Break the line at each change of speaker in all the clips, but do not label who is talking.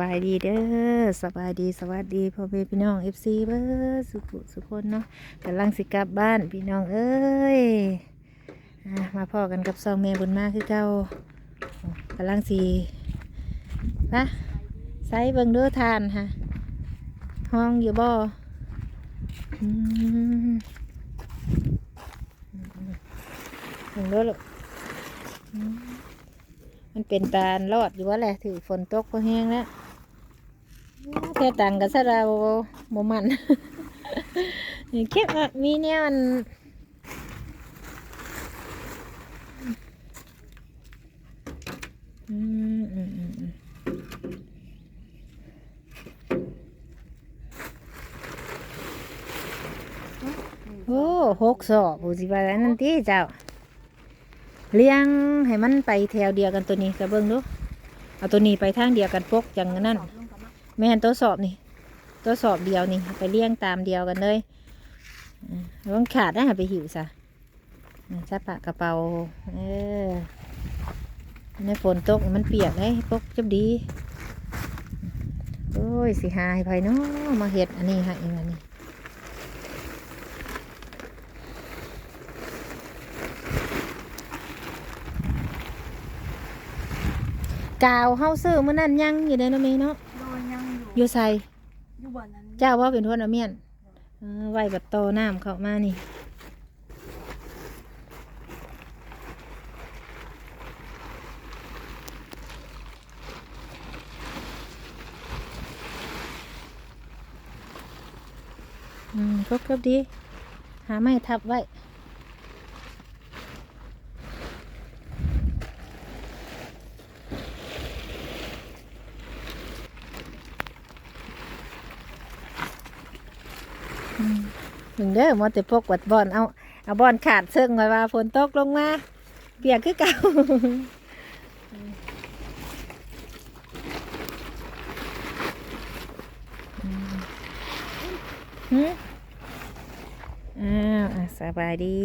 บายดีเด้อสบายดีสวัสดีพ่อแม่พี่น้องเอฟซีเบ้อสุขุสุขคนเนาะกำลังสิกลับบ้านพี่น้องเอ้ยอมาพ่อกันกับซองแม่บุญมาคือเก่ากำลังสีปะใส่เบิงเด้อทานฮะห้องอยู่บ่อืมเบิงเด้อลูกอืมมันเป็นตาลรอดอยู่ว่าแหละถือฝนตกก็แห้งแล้ว แค่ตังกับซะเราโมมันนี่เก็บอะมีเนี่ยมันอืมอืมอืมอืมโอ้หกศอกผู้สิบาอันนั่นที่เจ้า เลี้ยงให้มันไปแถวเดียวกันตัวนี้กระเบื้องดู เอาตัวนี้ไปทางเดียวกันปกจังนั่น แม่นตัวสอบนี่ตัวสอบเดียวนี่ไปเลี้ยงตามเดียวกันเลยอ่าระวังขาดนะไปหิวซะอ่าซับปะกระเป๋าเออในฝนตกมันเปียกเลยปกจับดี โอ้ยสิหายไปเนาะมาเห็ดอันนี้ให้อันนี้กาวเฮาซื้อเมื้อนั้นยังอยู่ในน้ำเมเนาะ
อยู่
อยู่ใส่
อยู่บ่อนนั้น
เจ้าว่าเป็นคนเอาเมียนเออไว้บัดโตน้ำเข้ามานี่ อืมครบครบดี หาไม้ทับไว้ เด้อมอแต่พกวัดบอนเอาเอาบอนขาดเชิงไว้ว่าฝนตกลงมาเปียกคือเก่าหือ้าวอะสบายดี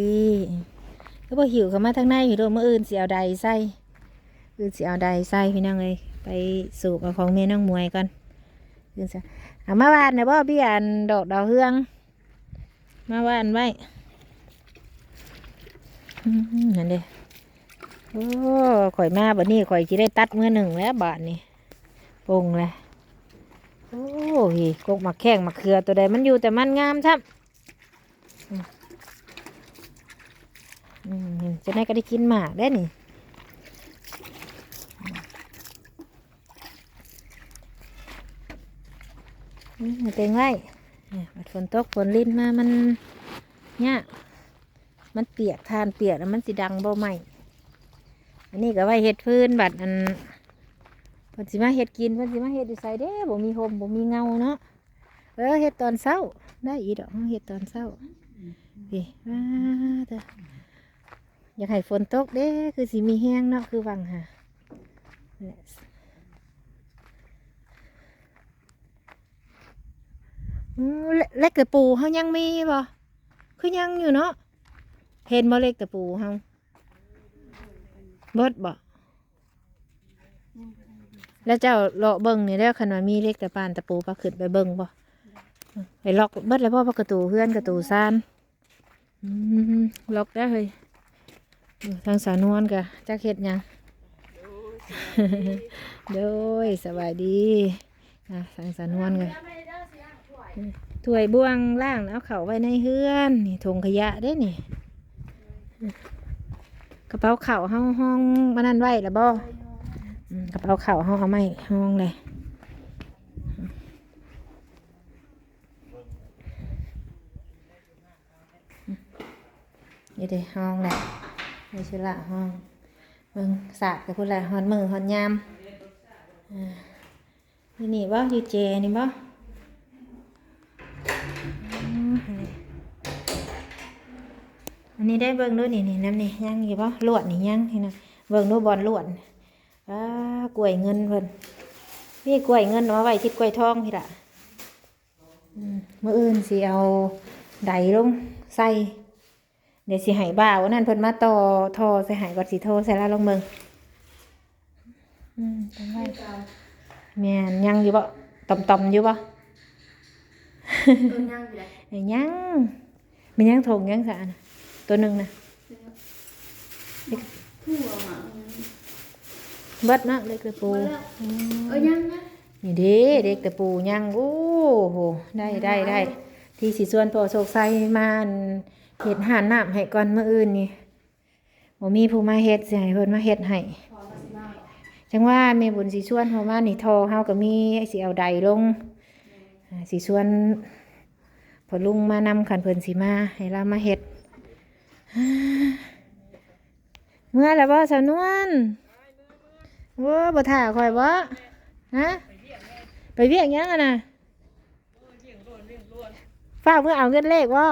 ก็พอหิวเข้ามาทางในอยู่ด้วยมื่ออื่นสิเอาใดใส่อื่นสิเอาใดใส่พี่น้องเลยไปสูบเอาของเมียน้องมวยก่อนอื่นสิเอามาวานนะบ่พี่อันดอกดาวเฮือง มาว่านไว้นั่นเด้โอ้ข่อยมาบัดนี้ข่อยจะได้ตัดเมื่อหนึ่งแล้วบาทนี่ปงเลยโอ้ยกกมาแข้งมาเขือตัวใดมันอยู่แต่มันงามทับอือจะได้ก็ได้กินหมากได้นี่อืมเต็งไว้ เนี่ยฝนตกฝนลิ้นมามันเนี่ยมันเปียกทานเปียกแล้วมันสิดังบ่ไหม่อันนี้ก็ไว้เห็ดพื้นบัดอันเพิ่นสิมาเห็ดกินเพิ่นสิมาเห็ดอยู่ใส่เด้บ่มีโฮมบ่มีเงาเนาะเออเห็ดตอนเช้า ได้อีดอกเห็ดตอนเช้าพี่ว้าเถอะอยากให้ฝนตกเด้คือสิมีแห้งเนาะคือวังหา เล็เกแต่ปูเฮายังมีบ่คือยังอยู่เนาะเห็นบ่เล็กแต่ปูเฮาเบิดบ่แล้วเจ้าเลาะเบิ่งนี่แล้วคันว่ามีเล็กแต่ปานตะปูปลาขึ้นไปเบิ่งบ่ไปล็อกเบิดแล้วพ่อประตูเพื่อนประตูซ่านล็อกได้เฮ้ยทางสาวนวลกะจักเฮ็ดหยังโดยสบายดีอะทางสาวนวลกะ ถ้วยบ่วงล่างแล้วเอาเขาไว้ในเฮือนนี่ถุงขยะได้นี่ กระเป๋าเข่าห้องห้องมานั่นไว้ล้วบ่กระเป๋าเข่าห้องเอาไม้ห้องเลยนี่เด้ห้องแหละนี่ใช่ละห้องเบิ่งสาดกับพุ่นละหอนมือหอนยามนี่นี่บ่ยูเจนี่บ่ นนี้ได้เบิ่งด้วยนี่นี่น้ำนี่ยังอยู่ปะลวดนี่ยังนี่นะเบิ่งดูบอลลวดอ่ากล้วยเงินเพิ่นนี่กล้วยเงินเอามาไว้ที่กล้วยทองพี่ละอืมมื่ออื่นสิเอาไดลงใส่เดี๋ยวสิให้บ่าวนั่นเพิ่นมาต่อทอใส่ใหายก่อนสิโทรใส่ละลงเบิ่งอืมทำไว้แม่นยังอยู่บ่ต่อมๆอยู่บ่
ตัวย่างอยู่ไหน
ไอ้ยังมันยังถงยังสะนะ ตัวหนึงน่ะ
ทั่วมา
เบิดเนาะเด็กตะปู
เออย่างนะ
นี่เด้เด็กตะปูยังโอ้โหได้ได้ได้ที่สิส่วนพ่อโศกไสมาอันเฮ็ดหานน้ำให้ก่อนมื้ออื่นนี่บ่มีผู้มาเฮ็ดสิให้เพิ่นมาเฮ็ดให้
พอมาสิมา
จังว่าแม่บุญสิชวนเฮามานี่ทอเฮาก็มีสิเอาใดลงอ่าสิชวนพอลุงมานำคันเพิ่นสิมาให้เรามาเฮ็ด เมื่อแล้วบ่สาวนวลว้าบ่ท่าข่อยบ่ฮะไปเวียกหยังอะน่ะฝากเมื่อเอาเงินเลขบ่
เ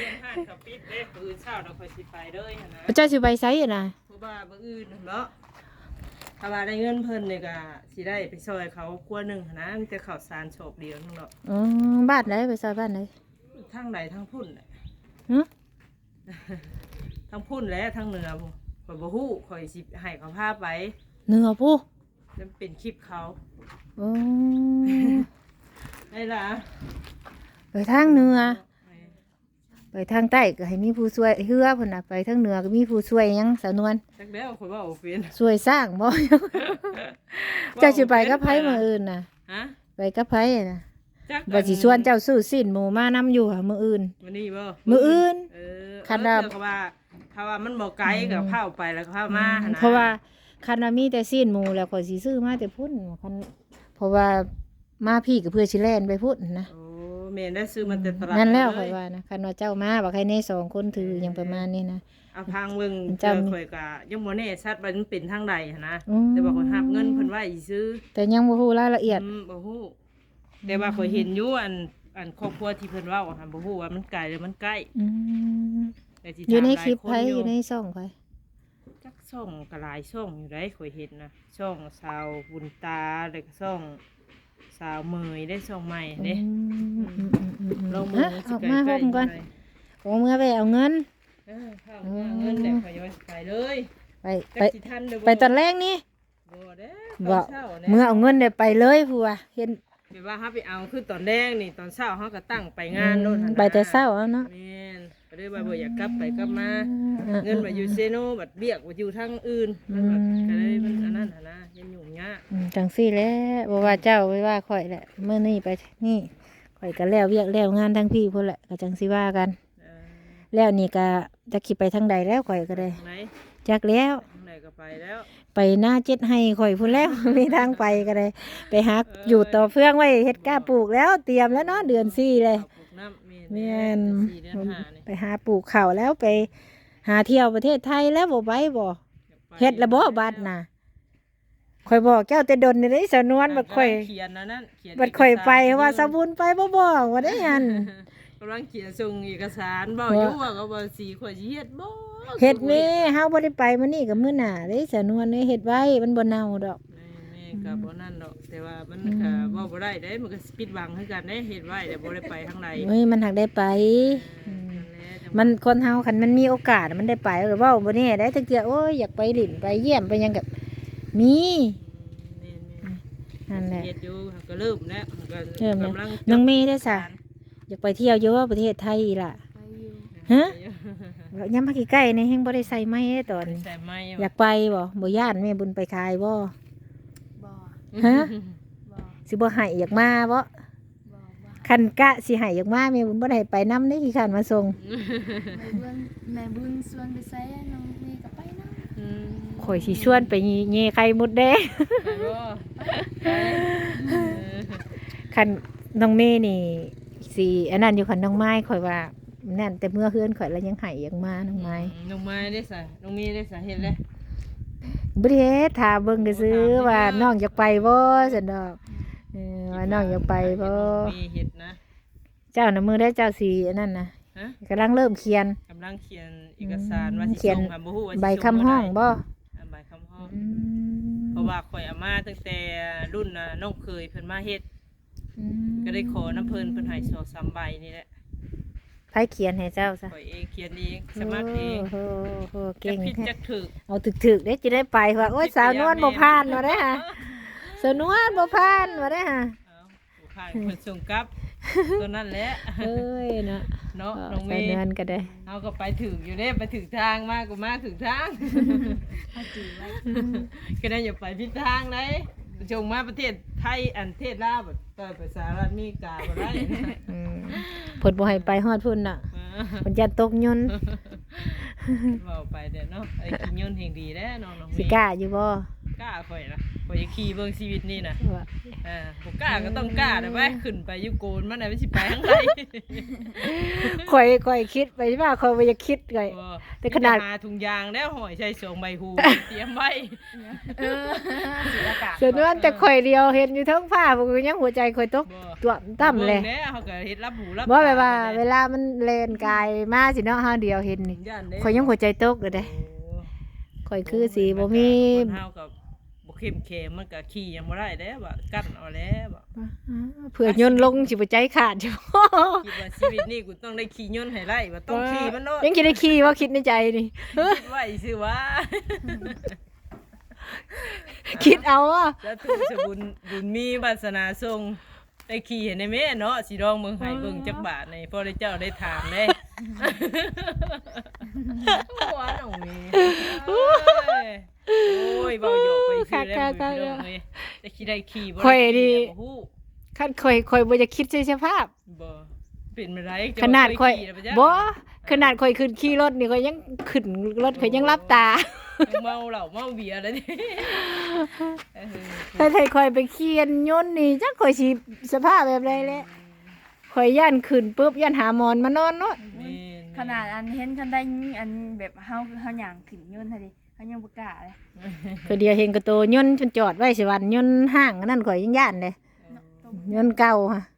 รียนห้านเขาปิดเด้มื้ออื่นเช้าเราค่อยสิไปเด้อหั่นนะ
เจ้าสิไปไสอะน่ะ
เพราะว่ามื้ออื่นเนาะถ้าว่าได้เงินเพิ่นนี่ก็สิได้ไปซอยเขาครัวหนึงหั่นนะมีแต่ข้าวสารโฉบเดียวนึงเนาะ
อ๋อบ้านไหนไปซอยบ้านไหน
ทั้งใดทั้งพุ่นแหละ
ฮะ
ทั้งพุ่นและทั้งเหนือพุ่นข่อยบ่ฮู้ข่อยสิให้เขาพาไป
เหนือผู้
มันเป็นคลิปเขา
โอ้
ได้ล่ะ
ไปทางเหนือ ไปทางใต้ก็ให้มีผู้ช่วยเฮือพุ่นน่ะไปทางเหนือก็มีผู้ช่วยหยังสาวนวล
จักแล้วข่อยว่าบ่เป็น
ช่วยสร้างบ่ เจ้าสิไปกับไผมื้ออื่นน่ะ
ฮะ
ไปกับไผน่ะ
จัก
ว่าสิชวนเจ้าซื้อสิ้นหมูมานํอยู่หามื้ออื่น
มื้อนี้บ่
มื้ออื่น
เออ
คัน
เอ
ว่า
อเขาว่าถ้าว่ามันบ่ไกลก็พาไปแล้วก็พามาหั่นนะ
เพราะว่าคันว่ามีแต่สิ้นหมูแล้วข่อยสิซื้อมาแต่พุ่นคันเพราะว่ามาพี่ก็เพื่อสิแล่นไปพุ่นนะ
โอ้แม่นได้ซื้อมันแต่ตลาด
นั่นแล้ว
เย
ข่อยว่านะคันว่าเจ้ามาว่าใครในสองคนถือหยังประมาณนี้นะ
เอาพังเบิ่ง
เจ้า
เจอ
มี
ข่อยก็ยังบ่แน่ชัดว่ามันเป็นทางใดหันนะ
อืม
แต่ว่าข่อยรับเงินเพิ่นไว้อีซื้อ
แต่ยังบ่ฮู้รายละเอียด
อืมบ่ฮู้ แต่ว่าข่อยเห็นอยู่อันอันครอบครัวที่เพิ่นเว้าหันบ่ฮู้ว่ามันไกลหรือมันใกล้
อืม
แต่สิ
อยู่ใน
ถามหลา
คลิป
น
ไผอยู่ในช่องไผ
จักช่องก็หลายช่องอยู่ได้ข่อยเห็นนะช่องสาวบุญตาแล้วก็ช่องสาวเมยได้ช่องใหม่เด้
อืมอืมอืมอืม
ลอง
ฮะ
มือ
ออกมาพร้อมก่อนออกมาไปเอาเงิน
เออเข้ามาเงินแต่ข่อยยังไม่ไปเลย
ไป
จั
ไป
กสิทันเด้อบ่
ไปตอนแรกนี่
บ่เด้
บ่
ตอนเช้าเนี่ย
เมื่อเอาเงินเดี๋ยวไปเลยผัวเห็น
แปว่าเฮาไปเอาคือตอนแรกนี่ตอนเช้าเฮาก็ตั้งไปงานโน่นหั่นนะ
ไปแต่เช้าเอาเนาะ
แม่นก็เลยว่าบ่อยากกลับไปกลับมา เงินมาอยู่เซโนบัดเบียกว่าอยู่ทางอื่นมันแบบก็เลยมันอันนั้นหั่นนะยังยุ่งยาก
อืมจังซี่แหล้วบ่ว่าเจ้าไว้ว่าข่อยแหละเมื่อนี้ไปนี่ข่อยก็แล้วเวียกแล้วงานทั้งพี่พุ่นแหละก็จังสิว่ากัน
เออ
แล้วนี่ก็จะขี่ไปทางใดแล้วข่อยก็ได้
ทางไหน
จักแล้ว
ทางไหนก็ไปแล้ว
ไปหน้าเจ็ดให้ข่อยพุ่นแล้ว มีทางไปก็ได้ไปหาอยู่ต่อเฟืองไว้เฮ็ดกล้าปลูกแล้วเตรียมแล้วเนาะเดือนสี่เลย
ข้าวปลูกน้ำแม่น
แม่น
สี่เดือนห้านี่
ไปหาปลูกข้าวแล้วไป หาเที่ยวประเทศไทยแล้วบ่ไปบ่เฮ็ดระบ่บัดน่ะข่อยบอกเจ้าแต่ดนนี่ได้สนวนบัดข่อย
เขียนนะนั่นเขียน
บัดข่อยไป
เกสร
ว่าสบุญไปบ่บอกว่าได้หัน
กำลังเขียนส่งเอกสารบ่
ว่า
อยู่ว่าก็บ่สีข่อยสิเฮ็ดบ่
เฮ็ดแม่เฮาบ่ได้ไปมื้อนี้ก็มื้อหน้าเด้สนวนเด้เฮ็ดไว้มันบ่เน่าดอก
แม่แม่ก็บ่นั่นดอกแต่ว่ามันก็เว้าบ่ได้เด้มันก็ปิดบังคือกันเด้เฮ็ดไว้แต่บ่ได้ไปทางใด
เฮ้ยมันหักได้ไปอืม
นั่นแหละจัง
มันคนเฮาคันมันมีโอกาสมันได้ไปหรือว่าบ่แน่ได้ถ้าเกิดโอ้ยอยากไปหลินไปเยี่ยมไปหยังกับมี
แม่นๆ
นั่นแหละ
เฮ็ดอยู่ก็เริ่มแล้วก็
เริ่มแล้ว
กำลัง
น้องเมย์ได้อซะอยากไปเที่ยวอยู่ว่าประเทศไทยล่ะ
ไปอยู่
ฮะ ย้ำมาใกล้ๆนี่แฮงบ่ได้ใส่ไม้เด้อตอนนี้
ใส่ไม้
อยากไปบ่บ่ย่านแม่บุญไปขายบ่
บ่
ฮะ
บ่
สิบ่ให้อยากมาบ่
บ่บ่
คันกะสิให้อยากมาแม่บุญบ่ได้ไปนำได้ขี้ข้านมาส่ง
แม่บุญแม่บุญชวนไปไสน้องนี่ก็ไปนำ
อืม
ข่อยสิชวนไปเย่ไข่มดแดง
ไปบ่ไปเออ
คันน้องเมย์นี่สิอันนั้นอยู่คันน้องไม้ข่อยว่า นั่นแต่เมื่อเฮือนข่อยแล้วยังให้อยากมาน้องไม้
น้องไม้ได้สะน้องมีได้สาเหตุเลย
บ่ได้เฮ็ดถามเบิ่งก็ซื้อว่าน้องอยากไปบ่ซั่นดอกเออว่าน้องอยากไปบ่
มีเห็ดนะ
เจ้าน่ะมือได้เจ้าสิอันนั้นน่ะ
ฮะ
กำลังเริ่มเขียน
กำลังเขียนเอกสารว่า
อืม
สิ
เขียน
ส่งหาบ่ฮู้ว่าสิ
ใบ
ส่
คำห้อง
บ่
บ่
ได้อ่าใบคำห้อง
อืม
เพราะว่าข่อยเอามาตั้งแต่รุ่นน่ะน้องเคยเพิ่นมาเฮ็ด
อืม
ก็ได้ขอน้ำเพิ่นเพิ่นให้สองสามใบนี่แหละ
ไผเขียนให้เจ้าซะ
ข่อยเองเขียนเองสมัครเอง
โอ้โห
จั
เก่
ก
ง
ผิด
แท้
จักถูก
เอาถึกๆได้จะได้ไปว่าโอ้ยสาวนวลบ่ผ่านมาได้อค่ะสนวนบ่ผ่านว่าได้ฮะ
เอาผู้ขายคนส่งกลับตัวนั่นแหละ
เอ้ยเนาะ
เนาะ
เออ
น้อง
ส
เมย์
นวนก็ได้
เอาก็ไปถึงอยู่เด้ไปถึงทางมากกว่ามาถึงทาง
ถ้าจืดไว้
ก็ได้อย่าไปผิดทางเลยชงมาประเทศไทยอันเทศลาวแบบต่อยภาษารัฐอเมริกาบ่ได้
อืม เพิ่นบ่ให้ไปฮอดพุ่นน่ะเพิ่นจะตกยนต์
เว้าไปเด้อเนาะไอ้ขี้ยนต์เฮงดีแด้น้องน้องเม
สิ
ย์
กล้าอยู่บ่
กล้าข่อยนะข่อยจะขี่เบิ่งชีวิตนี่นะ
ว่า
อ่าบ่กล้าก็ต้องกล้าเด้อไปขึ้นไปอยู่โกนมันน่ะมันสิไปทางใด
ข่อยข่อยคิดไปว่าข่อยบ่อยากคิดข่อย
บ่
แต่ขนาด
หาถุงยางแล้วหอยใส่สองใบหูเตรียมไว้
เออสูดอากาศ
สนวนแต่ข่อยเดียวเห็นอยู่เทั้งผ้าบ่ก็ยังหัวใจข่อยตก
บ่
ตัวต่ำเลย
บิ่งแน่เขาก็เฮ็ดรับหูรับ
บ่แบบว่า
ต
เวลามันแลนกายมาสิเนาะเฮาเดียวเห็นนี่
ย่านเด้
ข่อยยังหัวใจตกเลยเด้
โอ้
ข่อยคือสิบ่มี
คนเฮากับบ่ เข้มแข็งมันก็ขี่ยังบ่ได้เด้บ่กั้นเอาแล้วบ่
เผื่อยนต์ลงสิบ่ใจขาดอยู่
คิดว่าชีวิตนี้กูต้องได้ขี่ยนต์ให้ได้ว่าต้องขี่มันโลด
ยังคิดได้ขี่ว่าคิดในใจนี่
คิดไว้สิว่า
คิดเอาอะ
จะถูกสบุญบุญมีวาสนาทรง ได้ขี่ให้ในแม่เนาะสิดองเมืองไห้เบิ่งจักบาทในพ่อได้เจ้าได้ถามเด้หัวน้องมีโอ้ยโอ้ยเบาโยกไปชื่อแล้วพี่น้องเอ้ยแต่ขี่ได้ขี่บ่
ข่อย
ได้
ดี
ขี่บ่ฮู้
คันข่อยข่อยบ่อยากคิดใส่สภาพ
บ่เป็นไร
ขนาดข่อย
เจ้า
บ่
บ่
ขนาดข่อยขึ้นขี่รถนี่ข่อยยังขึ้นรถข่อยยังรับตา
เคยขี่เมาเหล้าเมาเบียร์แล้วนี่เออ
ถ้าให้ข่อยไปเคียนยนต์นี่จักข่อยสิสภาพแบบใดแหละข่อยย่านขึ้นปุ๊บย่านหาหมอนมานอนเนาะ
แม่น
ขนาดอันเห็นคันได้อันแบบเฮาเฮาหยังขึ้นยนต์หั่นดิเฮายังบ่กล้าเลย
ก็เดียวเห็นกระโตยนต์จนจอดไว้สิวันยนต์ห้างอันนั่นข่อยยังย่านเลย
เนาะต้ม
ยนต์เก่าค่ะ
แม่น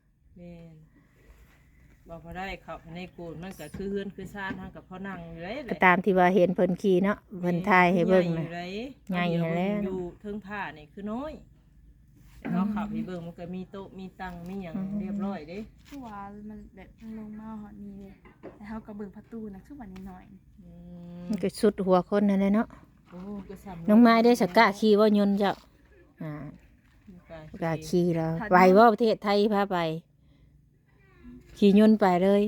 บ่พอได้เข้าไปในกูนมันก็คือเฮือนคือซ่านทางกับพ่อนั่งอยู่เลยแห
ก็
ละ
ตามที่ว่าเห็นเพิ่นขี่เนาะเพิ่นถ่ายให้เบิ่ง
ใหญ่
นะ
อยู่เลย
ใหญ่อยู่แล้ว
อยู่เทิงผ้านี่คือน้อยแต่เขาขับไปเบิ่งมันก็มีโต๊ะมีตังมีหยังเรียบร้อยเด้
คือว่ามันแบบมันลงมาฮอดนี่เลยแต่เฮาก็เบิ่งประตูนะคือว่านิดหน่อย
อื
มันก็สุดหัวคนนั่นแหละเนาะ
โอ้ก็ซ้ำ
น้องไม้ได้สกกะขี่ว่ายนต์เจ้าอ่าสกกะขี่แล้วไปว่าประเทศไทยพาไป ขี่ยนต์ไปเลย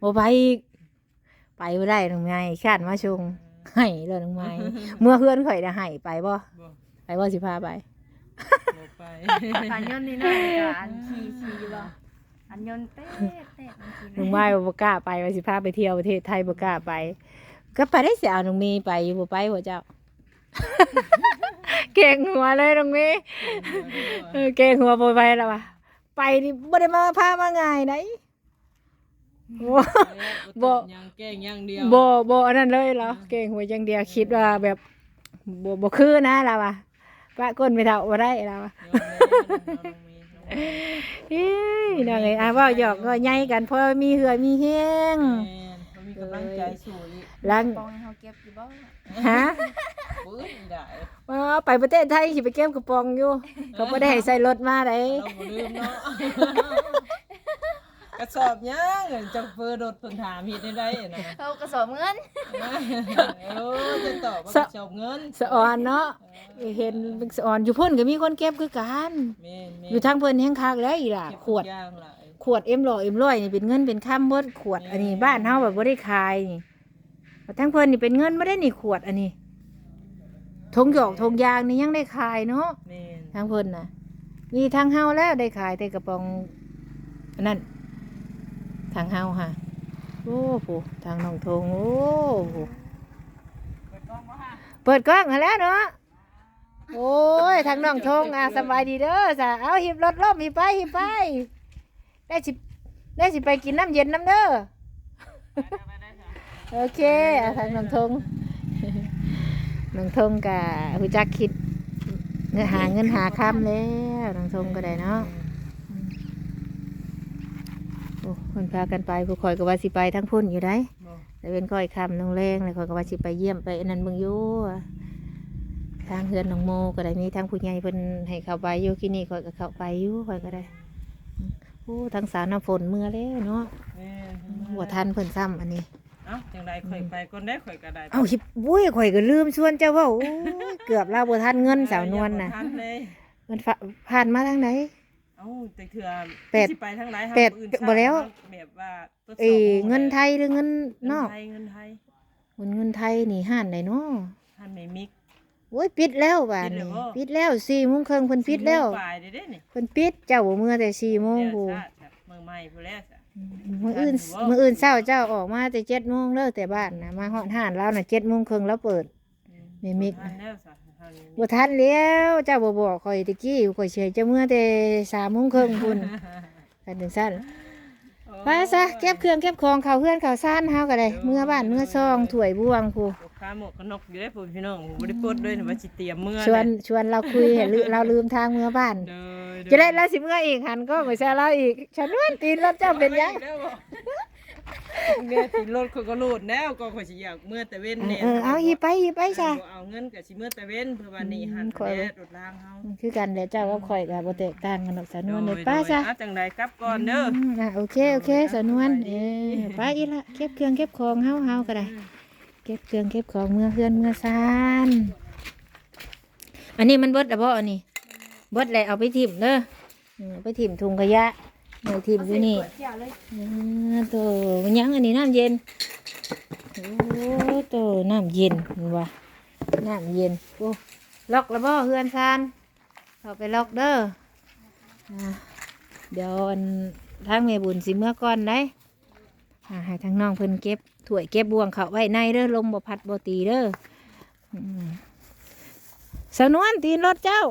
บ่ไปอีกไปบ่ได้น้องไม้คาดมาชงให้เลยน้องไม้เมื่อเพื่อนข่อยน่ะให้ไปบ่
บ่
ไปบ่สิพาไป
บ่ไป
อันยนต์นิดหน่อยก็อันขี่ขี่อยู่บ่อันยนต์เต๊ะเต๊ะมันขี่
น้องไม้บ่กล้าไปว่าสิพาไปเที่ยวประเทศไทยบ่กล้าไป ก็ไปได้เสียเอาน้องมีไปอยู่บ่ไปหัวเจ้าเก่งหัวเลยน้องมีเออเก่งหัวบ่ไปแล้วว่ะไปนี่บ่ได้มาพามาง่ายไดโอ้ บ่
บ่ยังแกล้งอย่างเดียว
บ่บ่อันนั้นเลยเหรอเก่งหัวอย่างเดียวคิดว่าแบบบ่บ่คือนะล่ะว่ะปะก้นไปเท่าบ่ได้ล่ะว่ะ
ยอมแล้วน้องมีน้องมี
เอ้ยนางเอ้ยอะเว้าหยอกก็ใหญ่กันเพราะมีเหือมีแฮง
แม่นเขามีกำลังใจสู้อีก
ลัง
ปองให้เฮาเก็บอยู่บ่
ฮะ
ปื้นได้
ว่าไปประเทศไทยสิไปเก็บกระป๋องอยู่เขาบ่ได้ให้ใส่รถมาได้
เราบ่ลืมเนาะ กระสอบยังเงินจังเฟอรถเพิ่นถามเฮ็ดได้ได้นะ
เฮากระสอบเงิน
เออจะตอบว่ากระสอบเงิน
สะออนเนาะเห็นเป็นสะออนอยู่เพิ่นก็มีคนเก็บคือกัน
แม่นๆ
อยู่ทางเพิ่นแห่งคักแล้วอีหล่ะ
เก็บ
ขวด
ทุกอย่างหลาย
ขวดเอ็มร้อยเอ็มร้อยนี่เป็นเงินเป็นค่ำเบิดขวดอันนี้บ้านเฮาแบบบ่ได้ขายนี่แต่ทั้งเพิ่นนี่เป็นเงินบ่ได้นี่ขวดอันนี้ทงหยอกทงยางนี่ยังได้ขายเนาะ
แม่น
ทางเพิ่นน่ะมีทางเฮาแล้วได้ขายแต่กระป๋องอันนั้น ทางเฮาค่ะ โอ้โหทางน้องทงโอ้โหเปิดกล้องมาแล้วเนาะ โอ้ยทางน้องทงอะสบายดีเด้อจ้ะเอาหิบรถล่มหิบไปหิบไป ได้สิได้สิไปกินน้ำเย็นน้ำเด้อ โอเคอะทางน้องทงน้องทงกะหูจักคิดเงินหาเงินหาคำแล้วน้องทงก็ได้เนาะโอ้คนพากันไปผู้คอยก็ว่าสิไปทั้งพุ่นอยู่ได้
บ่
แต่เป็นคอยคำน้องแรงเลยคอยก็ว่าสิไปเยี่ยมไปอันนั้นเบิ่งอยู่ทางเฮือนน้องโมก็ได้มีทางผู้ใหญ่เพิ่นให้เข้าไปอยู่ที่นี่คอยก็เข้าไปอยู่คอยก็ได้โอ้ทางสาวน้ำฝนเมื่อแล้วเนาะ
แม่น
หัวทันเพิ่นซ้ำอันนี้
เอ้าจังไดข่อยไปก่อนได้ข่อยก็ได้
เอ้าหิบบุ้ยข่อยก็ลืมชวนเจ้าเว่าโอ้ยเกือบเราบ่ทันเงินสาวนวลน่ะ
ทันเลย
มันฝผ่านมาทางไหน
เอ้าแต่เถื่อ
แปด
สิไปทางไหนครับ
แปด
อื่น
บ่แล้ว
แบบว่าทดสอบ
เอ้ย
บ่
เงินไทยหรือเงินน
เงิ
อนก
ไทยเงินไทย
เงินเงินไทยนี่ห้านไหนเนาะ
ท่านไม่มิก
โอ้ยปิดแล้วบ้าน
ปิดแล้
นี้
วบ่
ปิดแล้วสี่โมงครึ่งเพิ่นปิดแล้ว
ปลายเด้อเด้นี่
เพิ่นปิดเจ้าบ่เมื่อแต่สี่โมง
เดี๋ยว
พู
ชาติจ้ะเมืองใหม่พู้นแล้วจ้ะ
มื้ออื่น
ทันอยู่บ่
มื้ออื่นเช้าเจ้าออกมาแต่เจ็ดโมงเลิกแต่บ้านนะมาฮอดห้านแล้วน่ะเจ็ดโมงครึ่งแล้วเปิดไม่มิก
ทันแล้วจ้ะทัน
บ่ทันแล้วเจ้าบ่บอกข่อยตะกี้ข่อยเฉยเจ้าเมื่อแต่สามโมงครึ่งพุ่นกันถึงสั้นไปซะเก็บเครื่องเก็บของเข้าเฮือนเข้าซ่านเฮาก็ได้เมื่อบ้านเมื่อซองถ้วยบวงผู้
ลูกค้าหมวกกันน็อกอยู่ได้อพี่น้องบ่ได้ปลดด้วยนะว่าสิเตรียมเมื่อ
ชวนชวนเราคุยให้ลืเราลืมทางเมื่อบ้าน
เด้อ
จะได้เราสิเมื่ออีกหันก็ไม่ใช่เราอีกฉันนวนตีนรถเจ้าเป็นยัง
เมื่อติดรถเขาก็โลดแล้วก็ข่อยสิอยากเมื่อแต่เว้นเนี่ย
เออเอาหยิบไปหยิบไปซะ
บ่เอาเงินกับสิเมื่อแต่เว้นเพื่อวันนี้หัน
อืมข่อย
แดดรถล้างเฮา
คือกันเดี๋ยวเจ้าก็ข่อยกับโบแตกต่างกันหรอกสาวนวล
โด
เลยยป้า
โดย
ซะ
อ่จังใดกลับก่อนเด้อ
มอะโอเคโอเคสาวนวลเออไปอีละเก็บเครื่องเก็บของเฮาเฮาก็ได้เก็บเครื่องเก็บของเมื่อเพื่อนเมื่อซานอันนี้มันเบิดอะบ่อันนี้เบิดเลยเอาไปถิ่มเด้ออืมเอาไปถิ่มถุงขยะ เอาถิ่มอยู่นี่
เจ้าเลย
เออโตมันยังอันนี้น้ำเย็นโอ้โตน้ำเย็นว่าน้ำเย็นโอ้ล็อกแล้วบ่เฮือนซานเอาไปล็อกเด้อเดี๋ยวอันทางเมบุญสิเมื่อก่อนได้อ่าให้ทางน้องเพิ่นเก็บถ้วยเก็บบวงเขาไว้ในเด้อลมบ่พัดบ่ตีเด้อสนวนตีนรถเจ้า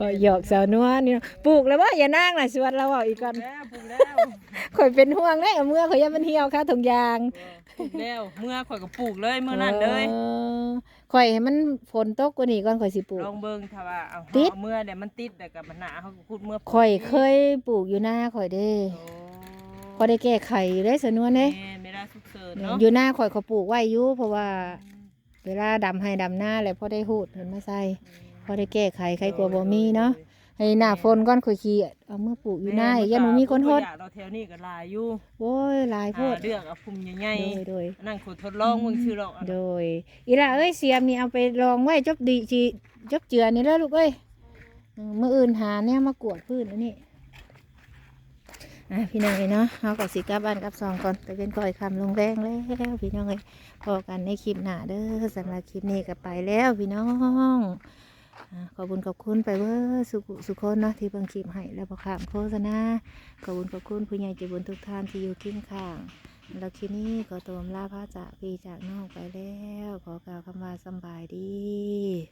บ่หยอกสาวนวลนี่เนาะปลูกแล้วว่าอย่านั่งน่ะชวนเราเอาอีกก่อน
แล้วปลูกแล้ว
ข่อยเป็นห่วงได้เอาเมื่อข่อยยังมันเหี่ยวค่ะถุงยาง
ปลูกแล้วเมื่อข่อยก็ปลูกเลยเมื่อนั้นเลย
ออข่อยให้มันฝนตกกว่านี้ก่อนข่อยสิปลูก
ลองเบิ่งถ้าว่าเอา
ติด
เอาเมื่อแต่มันติดแต่กับมันหนาเขาก็ขุดเมื่อปลูก
ข่อยเคยปลูกอยู่หน้าข่อยเด้
โอ้
พอได้แก้ไขอยู่ได้สนวนเด้
แม่ไม่ได้สุกเสริญเนาะ
อยู่หน้าข่อยเขาปลูกไว้อยู่เพราะว่า เวลาดำให้ดำหน้าแล้วพอได้หูดเห็นมาใส่พอได้แก้ไขใครกลัวบ่มีเนาะให้หน้าฝนก่อนข่อยขี้เอาเมื่อปลูกอยู่หน้าอีกอยันบ่มีคนโทษ
ตัวอย่างเราแถวนี้ก็หลายอยู่
โอ้ยหลายโพ
หา
ด
เลือกเอาพุ่มใหญ่
โดยโดย
ๆอันนั่นขุดทดลองมึงชื่อหรอกอัน
โด
นั้น
ยอีละเอ้ยเสียมนี่เอาไปลองไว้จบดีจีจบเจือนี่แล้วลูกเอ้ยเออมื่ออื่นหาเนี่ยมากวดพื้นอันนี้ อะพี่น้องเอ้ยเนาะเอากับสีกลับบ้านกับซองก่อนแต่เป็นก่อยคำลงแรงแล้วพี่น้องเอ้ยพอกันในคลิปหน้าเด้อสำหรับคลิปนี้ก็ไปแล้วพี่น้องขอบคุณขอบคุณไปเว้อสุขสุขคนเนาะที่เบิ่งคลิปให้แล้วพอขามโฆษณาขอบคุณขอบคุณผู้ใหญ่ใจบุญทุกท่านที่อยู่เคียงข้างแล้วคลิปนี้ก็ตัวมลาพระจากพี่จากน้องไปแล้ว ขอกล่าวคำว่าสบายดี